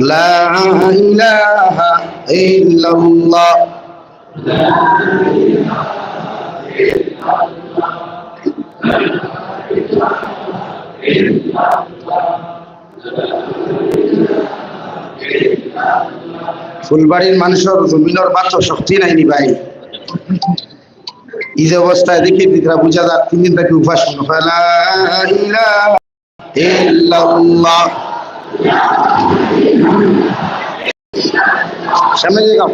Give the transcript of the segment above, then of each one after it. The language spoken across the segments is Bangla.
لا إله إلا الله ফুলবাড়ির মানুষের জমিনের মাত্র শক্তি নাই নি ভাই এই যে অবস্থায় দেখি দিকরা বুঝা যাক তিন দিন তাকে উপাস ফেলা ইল্লাল্লাহ। সামনে দিয়ে গাও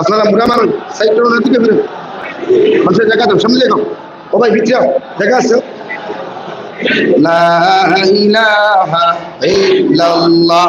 আপনারা বুড়া মানুষ সাইড করুন দিকে ফিরে মানুষের জায়গা দাও, সামনে গাও ও ভাই, ভিতরে জায়গা আছে। ইল্লাল্লাহ।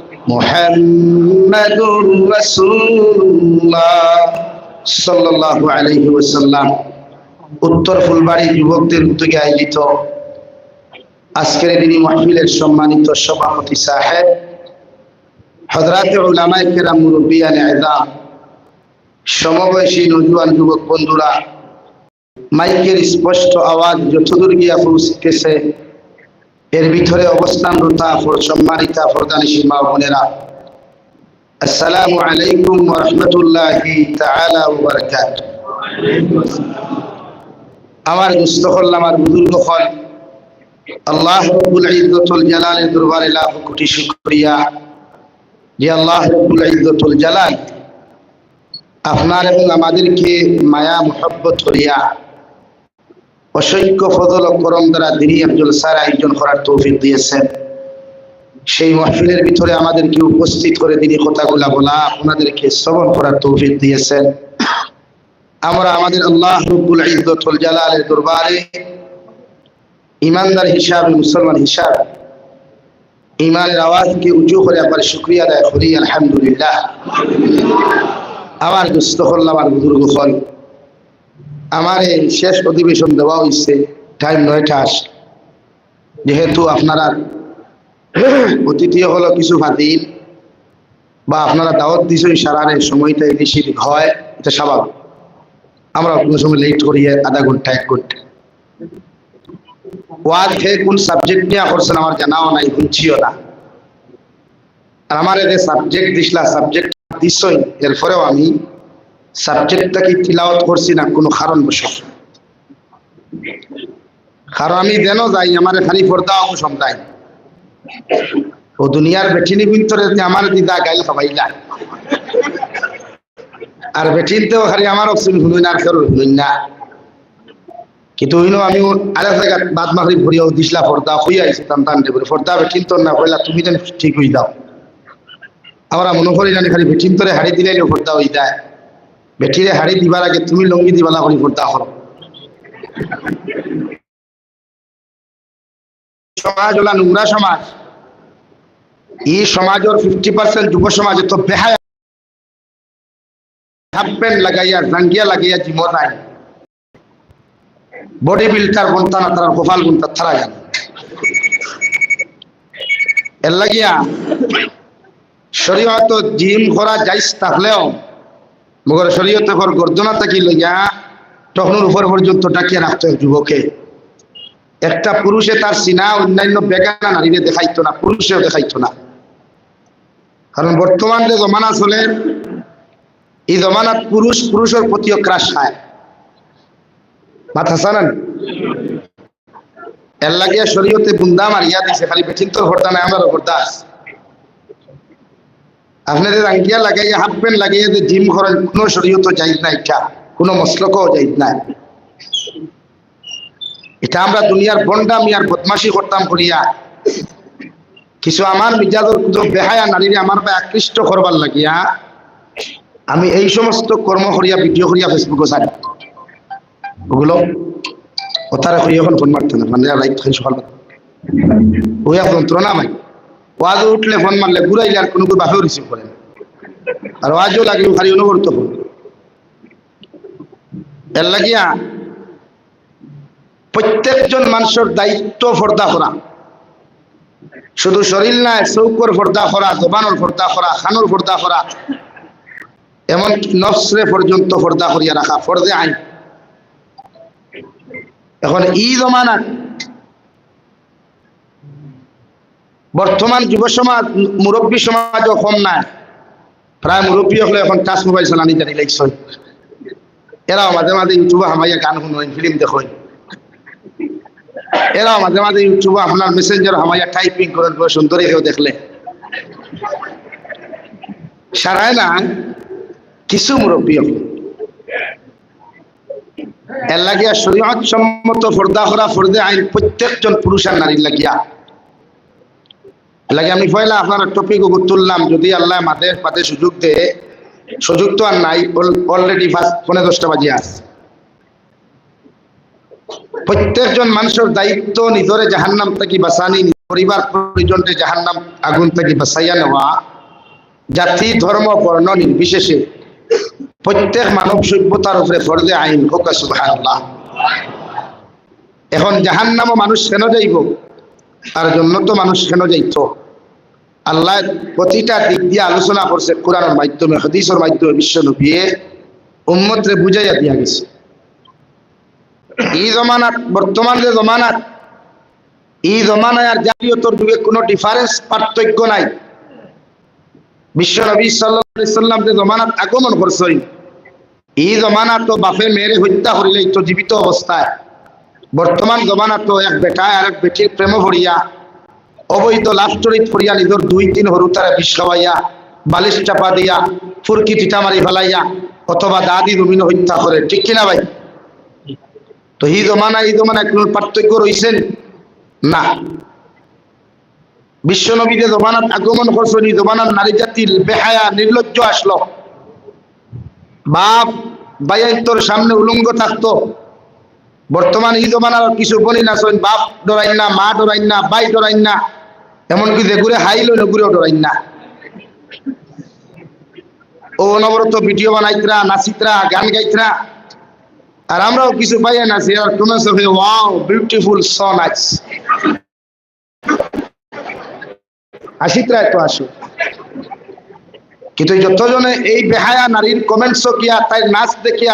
মুহাম্মাদুর রাসূলুল্লাহ সাল্লাল্লাহু আলাইহি ওয়াসাল্লাম। উত্তর ফুলবাড়ি যুবকদের উদ্যোগে আয়োজিত আজকের দিনই মাহফিলের সম্মানিত সভাপতি সাহেব, হযরত উলামায়ে কেরাম মুরব্বিয়ান আযাম সমবয়সী নজওয়ান যুবক বন্ধুরা, মাইকের স্পষ্ট আওয়াজ যতদূর গিয়া পৌঁছতেছে এর ভিতরে অবস্থানরতা সম্মানিতা ফরদানিসী মা বোনেরা, আসসালামু আলাইকুম ওয়া রাহমাতুল্লাহি তাআলা ওয়া বারাকাতুহু। আমার হল, আমার বুজুর্গ হল। আল্লাহ রব্বুল ইজ্জতুল জালালের দরবারে লাখ কোটি শুকরিয়া। যে আল্লাহ রব্বুল ইজ্জতুল জালাল আপনার এবং আমাদেরকে মায়া, মোহব্বত করিয়া অসংখ্য ফজল করম দ্বারা দিনী আব্দুল সার আয়োজন করার তৌফিক দিয়েছেন। সেই মহফিলের ভিতরে আমাদেরকে উপস্থিত করে তিনি কথাগুলা বলা, আপনাদেরকে শ্রবণ করার তৌফিক দিয়েছেন। আমরা আমাদের আল্লাহ রব্বুল ইজ্জতুল জালালের দরবারে ইমানদার হিসাবে, মুসলমান হিসাব ইমানের আওয়াজকে উঁচু করে আবার শুক্রিয়া আদায় করি, আলহামদুলিল্লাহ। আমার দুস্থ হল আমার বুজুর্গ হল। আমার এই শেষ অধিবেশন দেওয়া হয়েছে টাইম নয়টা আস। যেহেতু আপনারা অতিথি হলো কিছু বাতিল, বা আপনারা দাওয়াত দিছেন সারারে সময়টা বেশি হয়, এটা স্বাভাবিক। আমরা কোনো সময় লেট করি, আধা ঘণ্টা, এক ঘণ্টা। ওয়াজ খেয়ে কোন সাবজেক্ট নিয়ে করছেন আমার জানাও নাই শুনছিও না। আর আমার এদের সাবজেক্ট দিসলা সাবজেক্ট দিছই, এরপরেও আমি সাবজেক্টটা কি তিলাওয়াত করছি না? কোনো কারণ বসে। কারণ আমি যেন যাই, আমার খালি পর্দা অংশ দেয় ও দুনিয়ার বেঠিনি ভিতরে আমার দিদা গাইল খাবাইলা আর বেঠিনতেও খালি আমার অপশন শুনুই না আর খেরো শুনুই না। কিন্তু হইনো আমি আরেক জায়গা বাদ মাখরি ভরিয়াও দিসলা ফর্দা হই আইছি টান দেবো ফর্দা বেঠিন তোর না, কইলা তুমি যেন ঠিক হই দাও আমরা মনে করি জানি খালি বেঠিন তোরে হাড়ি দিলে ফর্দা হই যায়। বেঠিরে হাড়ি দিবার আগে তুমি লঙ্গি দিবালা করি ফর্দা করো সমাজ হলা নোংরা সমাজ। এই সমাজের ফিফটি পার্সেন্ট যুব সমাজ তো বেহায় লাগাইয়া জিম করা যাইস থাকলেও মগর শরীয়ত কর গর্দনা থাকি লইয়া তখনের উপর পর্যন্ত ডাকিয়ে রাখতো যুবকে। একটা পুরুষে তার সিনা অন্যান্য বেগানা নারীরে দেখাইতো না, পুরুষেও দেখাইতো না। কারণ বর্তমান যে জমানা চলে, এই জমানাত পুরুষ পুরুষের প্রতিও ক্রাশ খায় মাথা সানান এর লাগিয়া শরীয়তে বুন্দা মারিয়া দিছে, খালি বেঠিন তোর হরদা নাই আমার আছে। আপনাদের আঙ্কিয়া লাগাইয়া হাফ প্যান্ট লাগাইয়া যে জিম করেন কোনো শরীয়ত যাইত না এটা কোনো মশলকও যাইত না এটা আমরা দুনিয়ার বন্ডামি আর বদমাসি করতাম করিয়া কিছু আমার মিজাজর বেহায়া নারীরে আমার বা আকৃষ্ট করবার লাগিয়া আমি এই সমস্ত কর্ম করিয়া ভিডিও করিয়া ফেসবুকে ছাড়ি ওগুলো ও তারা করি এখন ফোন মারতে মানে সকাল ওই যন্ত্রণা মাই ওয়াজ উঠলে ফোন মারলে ঘুরাইলে আর কোনো বাপেও রিসিভ করে না। আর ওয়াজও লাগলে খালি অনুবর্ত ফোন এর লাগিয়া প্রত্যেকজন মানুষের দায়িত্ব ফর্দা করা। শুধু শরীর নাই চৌকর ফর্দা করা, জবানোর ফর্দা করা, খানোর ফর্দা করা, এমন নফসরে পর্যন্ত ফর্দা করিয়া রাখা, ফর্দে আইন। এখন ই জমানা বর্তমান যুব সমাজ, মুরব্বী সমাজ কম নাই প্রায় মুরব্বী হলে এখন টাচ মোবাইল চালানি জানি লাগছে। এরাও মাঝে মাঝে ইউটিউবে হামাইয়া গান শুনোয় ফিল্ম দেখোয়। এরাও মাঝে মাঝে ইউটিউবে আপনার মেসেঞ্জার হামাইয়া টাইপিং করেন বড় সুন্দরী কেউ দেখলে। সারায় না, কিছু মুরব্বী হল। এর লাগিয়া শরীয়ত সম্মত ফর্দা করা ফর্দে আইন প্রত্যেকজন পুরুষ আর নারীর লাগিয়া। লাগে আমি পয়লা আপনার টপিক তুললাম, যদি আল্লাহ মাদের পাতে সুযোগ দে, সুযোগ তো আর নাই অলরেডি ফার্স্ট পনেরো দশটা বাজে আছে প্রত্যেকজন মানুষের দায়িত্ব নিজরে জাহান্নাম থেকে বাঁচানি পরিবার পরিজনকে জাহান্নাম আগুন থেকে বাঁচাইয়া নেওয়া, জাতি, ধর্ম, বর্ণ নির্বিশেষে প্রত্যেক মানব সভ্যতার উপরে ফরজে আইন হোক সুবহানাল্লাহ। এখন জাহান্নামও মানুষ কেন যাইব? তার জন্য তো মানুষ কেন যাইত? আল্লাহ প্রতিটা দিক দিয়ে আলোচনা করছে কোরআনের মাধ্যমে, হদিসের মাধ্যমে, বিশ্ব নবিয়ে। উম্মতরে বুঝাইয়া দিয়া গেছে। এই জমানাত, বর্তমান যে জমানাত, এই জমানায় আর জাতীয়তর যুগে কোনো ডিফারেন্স পার্থক্য নাই। বিশ্ব নবী সাল্লাম যে জমানাত আগমন করছেন, এই জমানাত তো বাপে মেয়েরে হত্যা করিলেই তো জীবিত অবস্থায়। বর্তমান জমানাত তো এক বেটায় আর এক বেটির প্রেম ভরিয়া অবৈধ লাভচরিত করিয়া নিজের দুই তিন হরু তারা বিষ খাওয়াইয়া, বালিশ চাপা দিয়া, ফুরকি টিটা মারি ফেলাইয়া, অথবা দাদি রুমিন হত্যা করে। ঠিক কিনা ভাই? তো এই জমানা এই জমানায় কোন পার্থক্য রয়েছেন না। বিশ্ব নবীদের জমানাত আগমন করছেন এই জমানার নারী জাতির বেহায়া, নির্লজ্জ আসলো। বাপ বাইয়াই তোর সামনে উলঙ্গ থাকতো। বর্তমান এই জমানার কিছু বলি না বাপ ডরাইন না, মা ডরাইন না, বাই ডরাইন না। এমনকি যে ঘুরে হাইল ঘুরেও ডরাইন না। ও অনবরত ভিডিও বানাইতরা, নাচিতরা, গান গাইতরা। আর আমরাও কিছু পাইয়া নাচি, আর তুমি সবে ওয়াও বিউটিফুল সো নাইস আসিতরা একটু আসো। কিন্তু যতজনে এই বেহায়া নারীর কমেন্টস কিয়া তাই নাচ দেখিয়া